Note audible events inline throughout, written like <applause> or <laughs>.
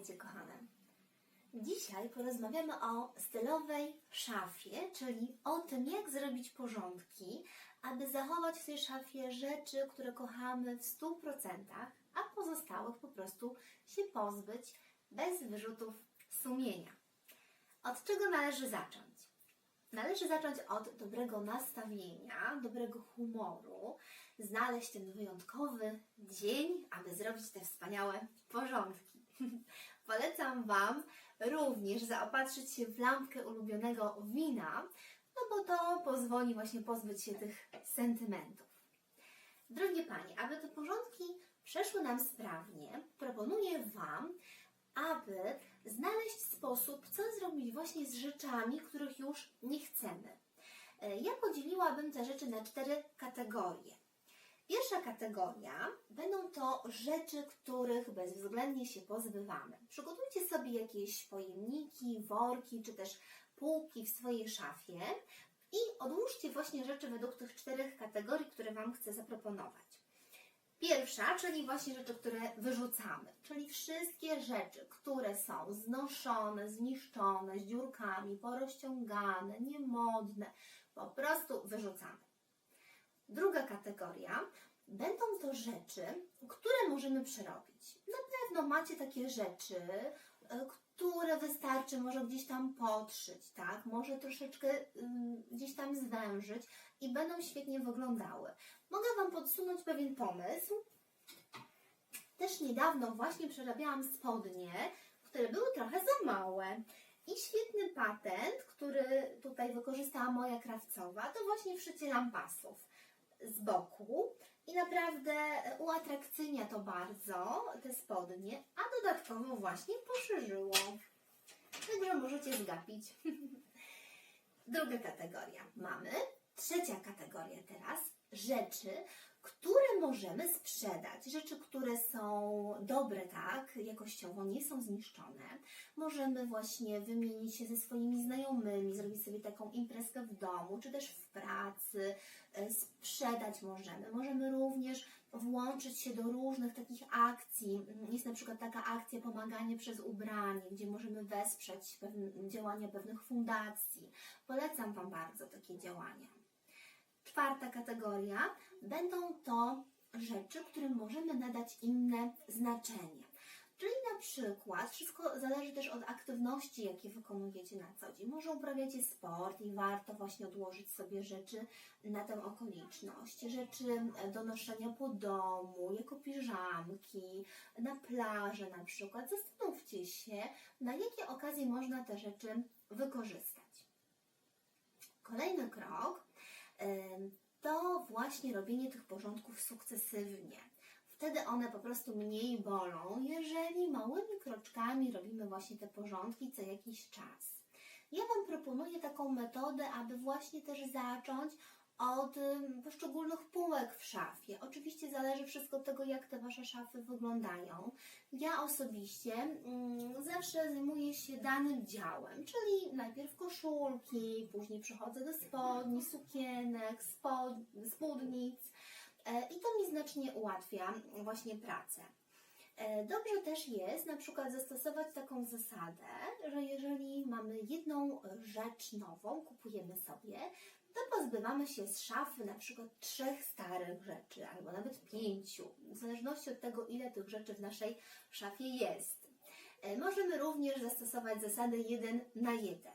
Witajcie, kochane. Dzisiaj porozmawiamy o stylowej szafie, czyli o tym, jak zrobić porządki, aby zachować w tej szafie rzeczy, które kochamy w 100%, a pozostałych po prostu się pozbyć bez wyrzutów sumienia. Od czego należy zacząć? Należy zacząć od dobrego nastawienia, dobrego humoru, znaleźć ten wyjątkowy dzień, aby zrobić te wspaniałe porządki. <laughs> Polecam Wam również zaopatrzyć się w lampkę ulubionego wina, no bo to pozwoli właśnie pozbyć się tych sentymentów. Drogie Panie, aby te porządki przeszły nam sprawnie, proponuję Wam, aby znaleźć sposób, co zrobić właśnie z rzeczami, których już nie chcemy. E, Ja podzieliłabym te rzeczy na cztery kategorie. Pierwsza kategoria będą to rzeczy, których bezwzględnie się pozbywamy. Przygotujcie sobie jakieś pojemniki, worki czy też półki w swojej szafie i odłóżcie właśnie rzeczy według tych czterech kategorii, które Wam chcę zaproponować. Pierwsza, czyli właśnie rzeczy, które wyrzucamy, czyli wszystkie rzeczy, które są znoszone, zniszczone, z dziurkami, porozciągane, niemodne, po prostu wyrzucamy. Druga kategoria będą to rzeczy, które możemy przerobić. Na pewno macie takie rzeczy, e, które wystarczy może gdzieś tam podszyć, tak? Może troszeczkę ym, gdzieś tam zwężyć i będą świetnie wyglądały. Mogę Wam podsunąć pewien pomysł. Też niedawno właśnie przerabiałam spodnie, które były trochę za małe. I świetny patent, który tutaj wykorzystała moja krawcowa, to właśnie wszycie lampasów z boku i naprawdę uatrakcyjnia to bardzo te spodnie, a dodatkowo właśnie poszerzyło. Także możecie zgapić. <laughs> Druga kategoria mamy. Trzecia kategoria teraz. Rzeczy, które możemy sprzedać. Rzeczy, które są dobre, tak, jakościowo, nie są zniszczone. Możemy właśnie wymienić się ze swoimi znajomymi, zrobić sobie taką imprezkę w domu, czy też w pracy, e, sprzedać możemy. Możemy również włączyć się do różnych takich akcji. Jest na przykład taka akcja pomaganie przez ubranie, gdzie możemy wesprzeć działania pewnych fundacji. Polecam Wam bardzo takie działania. Czwarta kategoria będą to rzeczy, którym możemy nadać inne znaczenie. Czyli na przykład, wszystko zależy też od aktywności, jakie wykonujecie na co dzień. Może uprawiacie sport i warto właśnie odłożyć sobie rzeczy na tę okoliczność. Rzeczy do noszenia po domu, jako piżamki, na plaży na przykład. Zastanówcie się, na jakie okazje można te rzeczy wykorzystać. Kolejny krok to właśnie robienie tych porządków sukcesywnie. Wtedy one po prostu mniej bolą, jeżeli małymi kroczkami robimy właśnie te porządki co jakiś czas. Ja Wam proponuję taką metodę, aby właśnie też zacząć od poszczególnych półek w szafie. Oczywiście zależy wszystko od tego, jak te Wasze szafy wyglądają. Ja osobiście mm, zawsze zajmuję się danym działem, czyli najpierw koszulki, później przechodzę do spodni, sukienek, spod, spódnic e, i to mi znacznie ułatwia właśnie pracę. E, Dobrze też jest na przykład zastosować taką zasadę, że jeżeli mamy jedną rzecz nową, kupujemy sobie, to pozbywamy się z szafy na przykład trzech starych rzeczy, albo nawet pięciu, w zależności od tego, ile tych rzeczy w naszej szafie jest. E, Możemy również zastosować zasadę 1 na 1.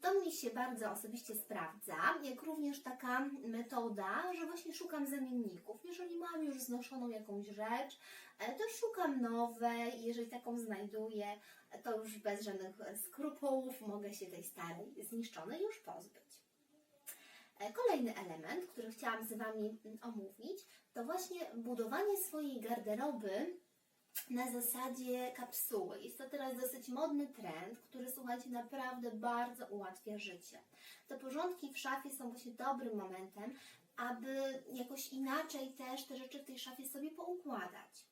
To mi się bardzo osobiście sprawdza, jak również taka metoda, że właśnie szukam zamienników. Jeżeli mam już znoszoną jakąś rzecz, e, to szukam nowej. Jeżeli taką znajduję, to już bez żadnych skrupułów mogę się tej starej, zniszczonej już pozbyć. E, Kolejny element, który chciałam z Wami mm, omówić, to właśnie budowanie swojej garderoby na zasadzie kapsuły. Jest to teraz dosyć modny trend, który słuchajcie, naprawdę bardzo ułatwia życie. Te porządki w szafie są właśnie dobrym momentem, aby jakoś inaczej też te rzeczy w tej szafie sobie poukładać.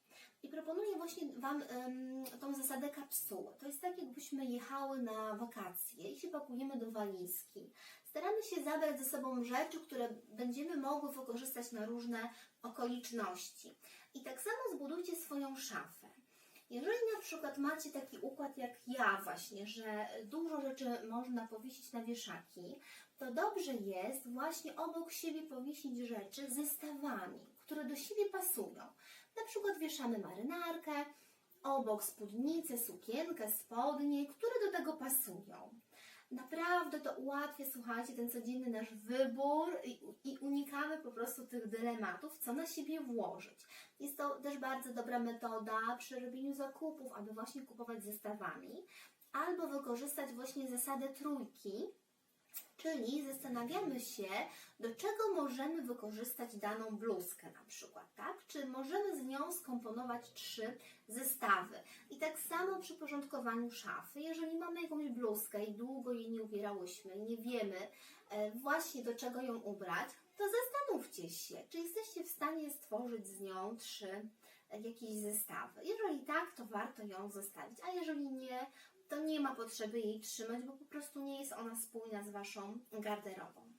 I proponuję właśnie Wam ym, tą zasadę kapsuły. To jest tak, jakbyśmy jechały na wakacje i się pakujemy do walizki. Staramy się zabrać ze sobą rzeczy, które będziemy mogły wykorzystać na różne okoliczności. I tak samo zbudujcie swoją szafę. Jeżeli na przykład macie taki układ jak ja właśnie, że dużo rzeczy można powiesić na wieszaki, to dobrze jest właśnie obok siebie powiesić rzeczy zestawami, które do siebie pasują. Na przykład wieszamy marynarkę, obok spódnicę, sukienkę, spodnie, które do tego pasują. Naprawdę to ułatwia, słuchajcie, ten codzienny nasz wybór i, i unikamy po prostu tych dylematów, co na siebie włożyć. Jest to też bardzo dobra metoda przy robieniu zakupów, aby właśnie kupować zestawami, albo wykorzystać właśnie zasadę trójki, Czyli zastanawiamy się, do czego możemy wykorzystać daną bluzkę na przykład, tak? Czy możemy z nią skomponować trzy zestawy. I tak samo przy porządkowaniu szafy, jeżeli mamy jakąś bluzkę i długo jej nie ubierałyśmy nie wiemy e, właśnie do czego ją ubrać, to zastanówcie się, czy jesteście w stanie stworzyć z nią trzy e, jakieś zestawy. Jeżeli tak, to warto ją zostawić, a jeżeli nie, to nie ma potrzeby jej trzymać, bo po prostu nie jest ona spójna z Waszą garderobą.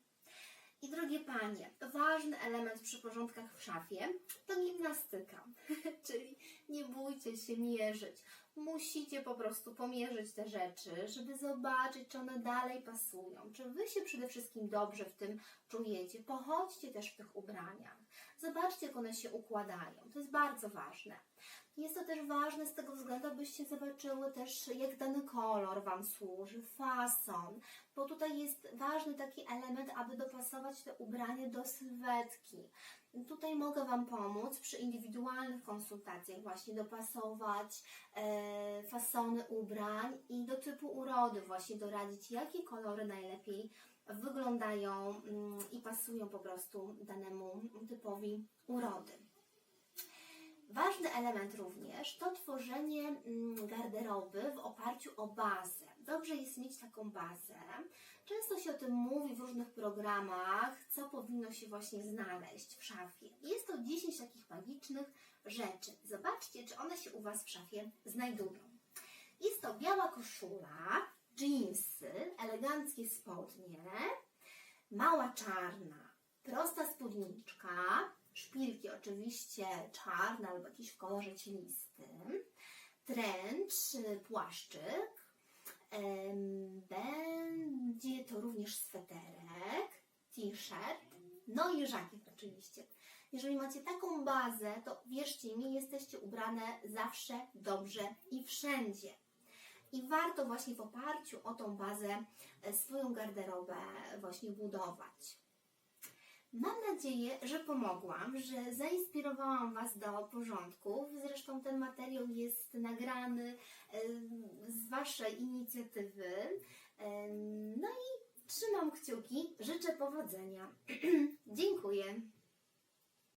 I drogie Panie, ważny element przy porządkach w szafie to gimnastyka, <laughs> czyli nie bójcie się mierzyć. Musicie po prostu pomierzyć te rzeczy, żeby zobaczyć, czy one dalej pasują, czy Wy się przede wszystkim dobrze w tym czujecie. Pochodźcie też w tych ubraniach. Zobaczcie, jak one się układają. To jest bardzo ważne. Jest to też ważne z tego względu, abyście zobaczyły też, jak dany kolor Wam służy, fason, bo tutaj jest ważny taki element, aby dopasować te ubranie do sylwetki. Tutaj mogę Wam pomóc przy indywidualnych konsultacjach, właśnie dopasować e, fasony ubrań i do typu urody, właśnie doradzić, jakie kolory najlepiej wyglądają mm, i pasują po prostu danemu typowi urody. Ważny element również to tworzenie mm, garderoby w oparciu o bazę. Dobrze jest mieć taką bazę. Często się o tym mówi w różnych programach, co powinno się właśnie znaleźć w szafie. Jest to 10 takich magicznych rzeczy. Zobaczcie, czy one się u Was w szafie znajdują. Jest to biała koszula, jeansy, eleganckie spodnie, mała czarna, prosta spódniczka, szpilki oczywiście czarne albo jakiś w kolorze cielistym, trench, y, płaszczyk, będzie to również sweterek, t-shirt, no i żakiet oczywiście. Jeżeli macie taką bazę, to wierzcie mi, jesteście ubrane zawsze dobrze i wszędzie. I warto właśnie w oparciu o tą bazę e, swoją garderobę właśnie budować. Mam nadzieję, że pomogłam, że zainspirowałam Was do porządków. Zresztą ten materiał jest nagrany z Waszej inicjatywy. No i trzymam kciuki, życzę powodzenia. <clears throat> Dziękuję.